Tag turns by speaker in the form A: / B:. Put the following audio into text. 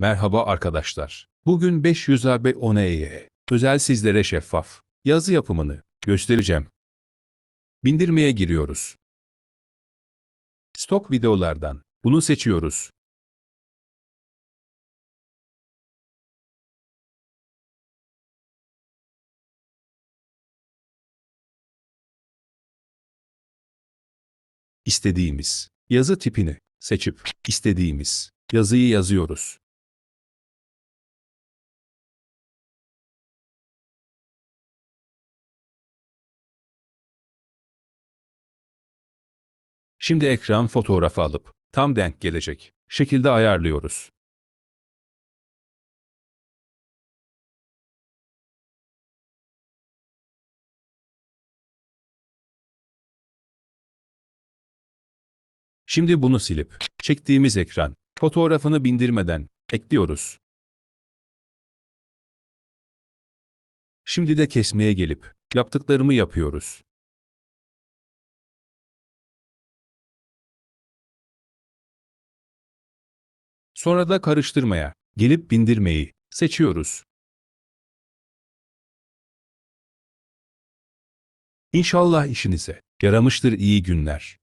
A: Merhaba arkadaşlar. Bugün 500 AB 10EY özel sizlere şeffaf yazı yapımını göstereceğim. Bindirmeye giriyoruz. Stok videolardan bunu seçiyoruz. İstediğimiz yazı tipini seçip istediğimiz yazıyı yazıyoruz. Şimdi ekran fotoğrafı alıp tam denk gelecek şekilde ayarlıyoruz. Şimdi bunu silip çektiğimiz ekran fotoğrafını bindirmeden ekliyoruz. Şimdi de kesmeye gelip yaptıklarımı yapıyoruz. Sonra da karıştırmaya gelip bindirmeyi seçiyoruz. İnşallah işinize yaramıştır iyi günler.